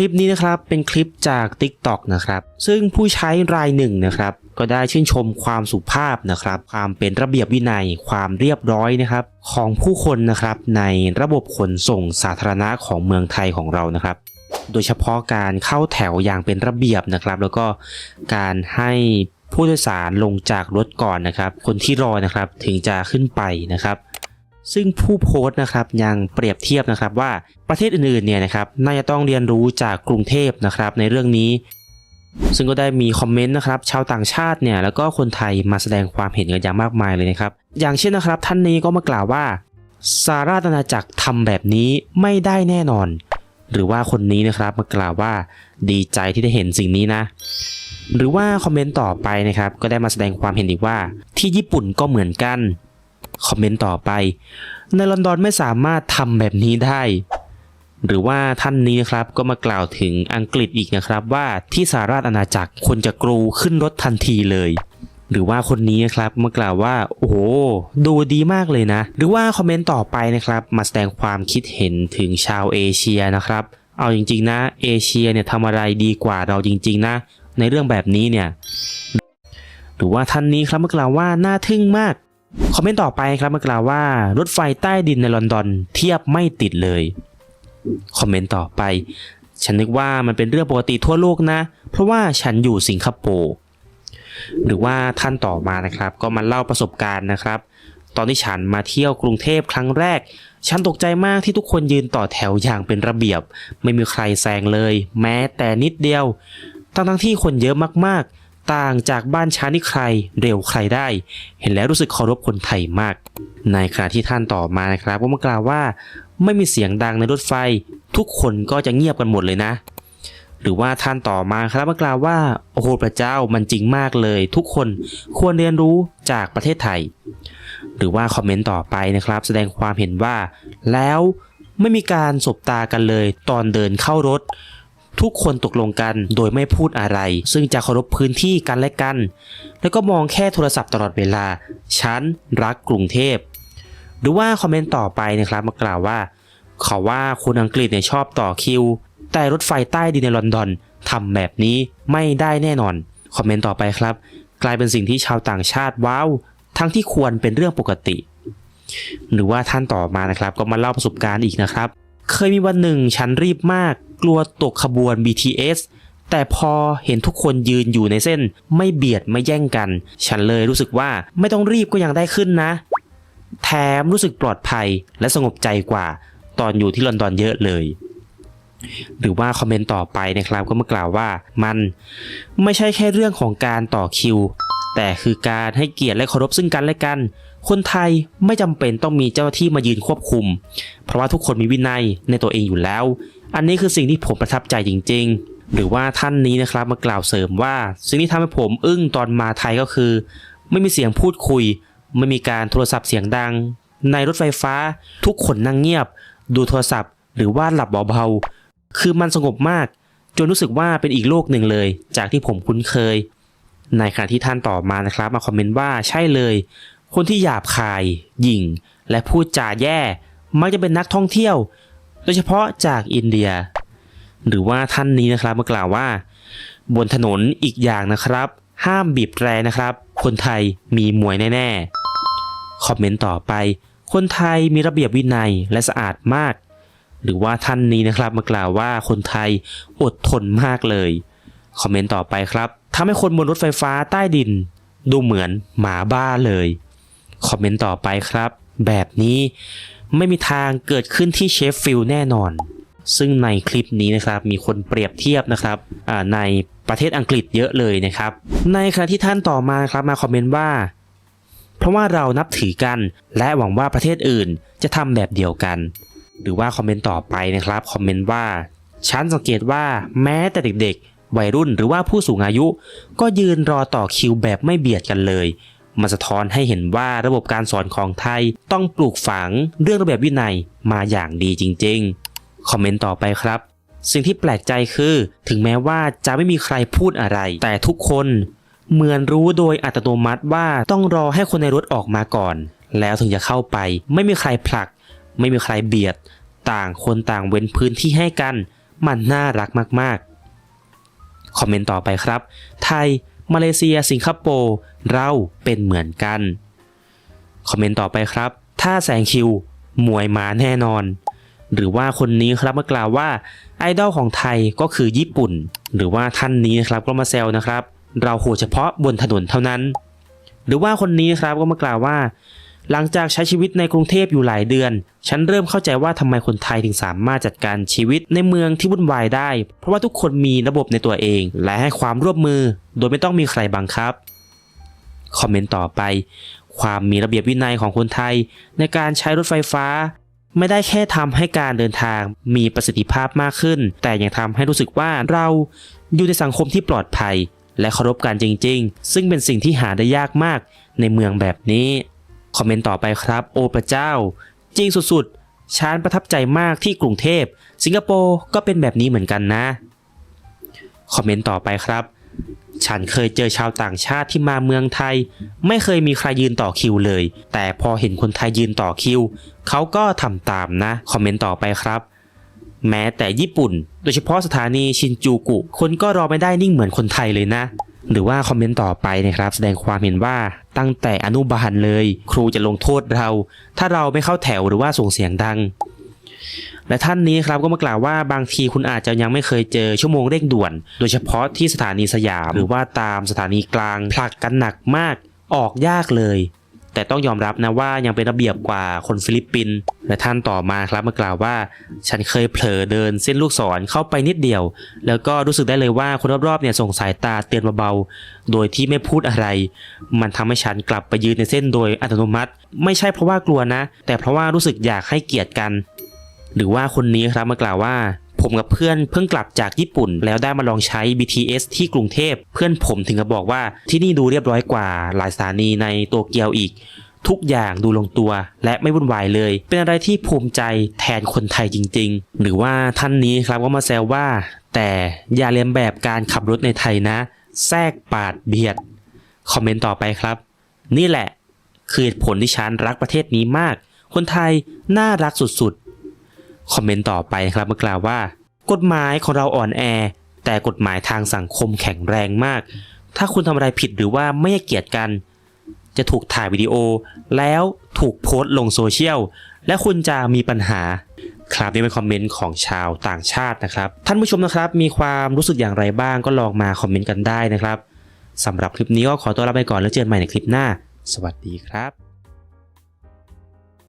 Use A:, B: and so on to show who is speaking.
A: ลิปนี้นะครับเป็นคลิปจาก TikTok นะครับ ซึ่งผู้ใช้รายหนึ่งนะครับก็ได้ชื่นชมความสุภาพนะครับ ความเป็นระเบียบวินัย ความเรียบร้อยนะครับ ของผู้คนนะครับในระบบขนส่งสาธารณะของเมืองไทยของเรานะครับ โดยเฉพาะการเข้าแถวอย่างเป็นระเบียบนะครับ แล้วก็การให้ผู้โดยสารลงจากรถก่อนนะครับ คนที่รอนะครับถึงจะขึ้นไปนะครับ ซึ่งผู้โพสต์นะครับยังเปรียบเทียบนะครับว่าประเทศอื่นๆเนี่ยนะครับน่าจะต้องเรียนรู้จากกรุงเทพนะครับในเรื่องนี้ ซึ่งก็ได้มีคอมเมนต์นะครับชาวต่างชาติเนี่ยแล้วก็คนไทยมาแสดงความเห็นกันอย่างมากมายเลยนะครับอย่างเช่นนะครับ ท่านนี้ก็มากล่าวว่าสาราชอาณาจักรทำแบบนี้ไม่ได้แน่นอน หรือว่าคนนี้นะครับมากล่าวว่าดีใจที่ได้เห็นสิ่งนี้นะ หรือว่าคอมเมนต์ต่อไปนะครับก็ได้มาแสดงความเห็นอีกว่า ที่ญี่ปุ่นก็เหมือนกัน คอมเมนต์ต่อไป ในลอนดอนไม่สามารถทำแบบนี้ได้ หรือว่าท่านนี้นะครับก็มากล่าวถึงอังกฤษอีกนะครับว่าที่สหราชอาณาจักรควรจะกรูขึ้นรถทันทีเลยหรือว่าคนนี้นะครับมากล่าวว่าโอ้โหดูดีมากเลยนะ หรือว่าคอมเมนต์ต่อไปนะครับมาแสดงความคิดเห็นถึงชาวเอเชียนะครับ เอาจริงๆนะเอเชียเนี่ยทำอะไรดีกว่าเราจริงๆนะ ในเรื่องแบบนี้เนี่ย หรือว่าท่านนี้ครับมากล่าวว่าน่าทึ่งมาก คอมเมนต์ต่อไปครับมากล่าวว่า รถไฟใต้ดินในลอนดอน เทียบไม่ติดเลย คอมเมนต์ต่อไป ฉันนึกว่ามันเป็นเรื่องปกติทั่วโลกนะ เพราะว่าฉันอยู่สิงคโปร์หรือว่าท่านต่อมานะครับ ก็มาเล่าประสบการณ์นะครับ ตอนที่ฉันมาเที่ยวกรุงเทพครั้งแรก ฉันตกใจมากที่ทุกคนยืนต่อแถวอย่างเป็นระเบียบ ไม่มีใครแซงเลย แม้แต่นิดเดียวทั้งทั้งที่คนเยอะมากๆ ต่างจากบ้านช้านี่ใครเร็วใครได้ เห็นแล้วรู้สึกเคารพคนไทยมาก ในขณะที่ท่านต่อมานะครับก็มากล่าวว่า ไม่มีเสียงดังในรถไฟ ทุกคนก็จะเงียบกันหมดเลยนะ หรือว่าท่านต่อมาครับมากล่าวว่าโอ้โหพระเจ้ามันจริงมากเลย ทุกคนควรเรียนรู้จากประเทศไทย หรือว่าคอมเมนต์ต่อไปนะครับ แสดงความเห็นว่า แล้วไม่มีการสบตากันเลยตอนเดินเข้ารถ ทุกคนตกลงกันโดยไม่พูดอะไร ซึ่งจะเคารพพื้นที่กันและกัน แล้วก็มองแค่โทรศัพท์ตลอดเวลา ฉันรักกรุงเทพ หรือว่าคอมเมนต์ต่อไปนะครับมากล่าวว่า เขาว่าคนอังกฤษเนี่ยชอบต่อคิว แต่รถไฟใต้ดินในลอนดอนทำแบบนี้ไม่ได้แน่นอน คอมเมนต์ต่อไปครับ กลายเป็นสิ่งที่ชาวต่างชาติว้าว ทั้งที่ควรเป็นเรื่องปกติ หรือว่าท่านต่อมานะครับ ก็มาเล่าประสบการณ์อีกนะครับ เคยมีวันหนึ่งฉันรีบมาก กลัวตกขบวน BTS แต่พอเห็นทุกคนยืนอยู่ในเส้น ไม่เบียดไม่แย่งกัน ฉันเลยรู้สึกว่าไม่ต้องรีบก็ยังได้ขึ้นนะ แถมรู้สึกปลอดภัยและสงบใจกว่า ตอนอยู่ที่ลอนดอนเยอะเลย หรือว่าคอมเมนต์ต่อไปนะครับก็มากล่าวว่ามันไม่ใช่แค่เรื่องของการต่อคิว แต่คือการให้เกียรติและเคารพซึ่งกันและกัน คนไทยไม่จำเป็นต้องมีเจ้าหน้าที่มายืนควบคุม เพราะว่าทุกคนมีวินัยในตัวเองอยู่แล้ว อันนี้คือสิ่งที่ผมประทับใจจริง ๆ หรือว่าท่านนี้นะครับมากล่าวเสริมว่า สิ่งที่ทำให้ผมอึ้งตอนมาไทยก็คือ ไม่มีเสียงพูดคุย ไม่มีการโทรศัพท์เสียงดัง ในรถไฟฟ้า ทุกคนนั่งเงียบ ดูโทรศัพท์ หรือว่าหลับเบาๆคือมันสงบมาก จนรู้สึกว่าเป็นอีกโลกหนึ่งเลย จากที่ผมคุ้นเคย ในขณะที่ท่านต่อมานะครับ มาคอมเมนต์ว่าใช่เลย คนที่หยาบคาย หยิ่ง และพูดจาแย่ มักจะเป็นนักท่องเที่ยว โดยเฉพาะจากอินเดีย หรือว่าท่านนี้นะครับมากล่าวว่า บนถนนอีกอย่างนะครับ ห้ามบีบแตรนะครับ คนไทยมีมวยแน่ๆ คอมเมนต์ต่อไป คนไทยมีระเบียบวินัยและสะอาดมาก หรือว่าท่านนี้นะครับมากล่าวว่าคนไทยอดทนมากเลย คอมเมนต์ต่อไปครับทำให้คนบนรถไฟฟ้าใต้ดิน ดูเหมือนหมาบ้าเลย คอมเมนต์ต่อไปครับ แบบนี้ไม่มีทางเกิดขึ้นที่เชฟฟิลด์แน่นอน ซึ่งในคลิปนี้นะครับมีคนเปรียบเทียบนะครับในประเทศอังกฤษเยอะเลยนะครับ ในขณะที่ท่านต่อมาครับมาคอมเมนต์ว่า เพราะว่าเรานับถือกัน และหวังว่าประเทศอื่นจะทำแบบเดียวกัน หรือว่าคอมเมนต์ต่อไปนะครับคอมเมนต์ว่าฉันสังเกตว่าแม้แต่เด็กๆ วัยรุ่นหรือว่าผู้สูงอายุ ก็ยืนรอต่อคิวแบบไม่เบียดกันเลย มันสะท้อนให้เห็นว่าระบบการสอนของไทยต้องปลูกฝังเรื่องระเบียบวินัยมาอย่างดีจริงๆ คอมเมนต์ต่อไปครับ สิ่งที่แปลกใจคือ ถึงแม้ว่าจะไม่มีใครพูดอะไร แต่ทุกคนเหมือนรู้โดยอัตโนมัติว่าต้องรอให้คนในรถออกมาก่อน แล้วถึงจะเข้าไป ไม่มีใครผลัก ไม่มีใครเบียด ต่างคนต่างเว้นพื้นที่ให้กัน มันน่ารักมากๆ คอมเมนต์ต่อไปครับ ไทย มาเลเซีย สิงคโปร์ เราเป็นเหมือนกัน คอมเมนต์ต่อไปครับ ถ้าแสงคิวมวยมาแน่นอน หรือว่าคนนี้ครับมากล่าวว่าไอดอลของไทยก็คือญี่ปุ่น หรือว่าท่านนี้นะครับก็มาแซวนะครับ เราโหเฉพาะบนถนนเท่านั้น หรือว่าคนนี้ครับก็มากล่าวว่า หลังจากใช้ชีวิตในกรุงเทพอยู่หลายเดือน ฉันเริ่มเข้าใจว่าทำไมคนไทยถึงสามารถจัดการชีวิตในเมืองที่วุ่นวายได้ เพราะว่าทุกคนมีระบบในตัวเอง และให้ความร่วมมือ โดยไม่ต้องมีใครบังคับ คอมเมนต์ต่อไป ความมีระเบียบวินัยของคนไทย ในการใช้รถไฟฟ้า ไม่ได้แค่ทำให้การเดินทางมีประสิทธิภาพมากขึ้น แต่ยังทำให้รู้สึกว่าเราอยู่ในสังคมที่ปลอดภัย และเคารพกันจริง ๆ ซึ่งเป็นสิ่งที่หาได้ยากมากในเมืองแบบนี้ คอมเมนต์ต่อไปครับ โอพระเจ้า จริงสุดๆฉันประทับใจมากที่กรุงเทพ สิงคโปร์ก็เป็นแบบนี้เหมือนกันนะ คอมเมนต์ต่อไปครับ ฉันเคยเจอชาวต่างชาติที่มาเมืองไทย ไม่เคยมีใครยืนต่อคิวเลย แต่พอเห็นคนไทยยืนต่อคิว เขาก็ทำตามนะ คอมเมนต์ต่อไปครับแม้แต่ญี่ปุ่น โดยเฉพาะสถานีชินจูกุ คนก็รอไม่ได้นิ่งเหมือนคนไทยเลยนะ หรือว่าคอมเมนต์ต่อไปนะครับ แสดงความเห็นว่าตั้งแต่อนุบาลเลย ครูจะลงโทษเรา ถ้าเราไม่เข้าแถวหรือว่าส่งเสียงดัง และท่านนี้ครับก็มากล่าวว่าบางทีคุณอาจจะยังไม่เคยเจอชั่วโมงเร่งด่วน โดยเฉพาะที่สถานีสยาม หรือว่าตามสถานีกลางผลักกันหนักมากออกยากเลย แต่ต้องยอมรับนะว่ายังเป็นระเบียบกว่าคนฟิลิปปินส์และท่านต่อมาครับมากล่าวว่า ฉันเคยเผลอเดินเส้นลูกศรเข้าไปนิดเดียว แล้วก็รู้สึกได้เลยว่าคนรอบๆเนี่ยส่งสายตาเตือนเบาๆโดยที่ไม่พูดอะไร มันทำให้ฉันกลับไปยืนในเส้นโดยอัตโนมัติ ไม่ใช่เพราะว่ากลัวนะ แต่เพราะว่ารู้สึกอยากให้เกียรติกัน หรือว่าคนนี้ครับมากล่าวว่า ผมกับเพื่อนเพิ่งกลับจากญี่ปุ่น แล้วได้มาลองใช้ BTS ที่กรุงเทพ เพื่อนผมถึงกับบอกว่าที่นี่ดูเรียบร้อยกว่าหลายสถานีในโตเกียวอีก ทุกอย่างดูลงตัวและไม่วุ่นวายเลย เป็นอะไรที่ภูมิใจแทนคนไทยจริง ๆ หรือว่าท่านนี้ครับก็มาแซวว่า แต่อย่าเลียนแบบการขับรถในไทยนะ แทรกปาดเบียด คอมเมนต์ต่อไปครับ นี่แหละคือผลที่ฉันรักประเทศนี้มาก คนไทยน่ารักสุดๆ คอมเมนต์ต่อไปครับมากล่าวว่า กฎหมายของเราอ่อนแอ แต่กฎหมายทางสังคมแข็งแรงมาก ถ้าคุณทำอะไรผิดหรือว่าไม่เกียรติกัน จะถูกถ่ายวิดีโอ แล้วถูกโพสต์ลงโซเชียลและคุณจะมีปัญหาครับนี่เป็นคอมเมนต์ของชาวต่างชาตินะครับ ท่านผู้ชมนะครับ มีความรู้สึกอย่างไรบ้างก็ลองมาคอมเมนต์กันได้นะครับสำหรับคลิปนี้ก็ขอตัวลาไปก่อนแล้วเจอกันใหม่ในคลิปหน้า สวัสดีครับ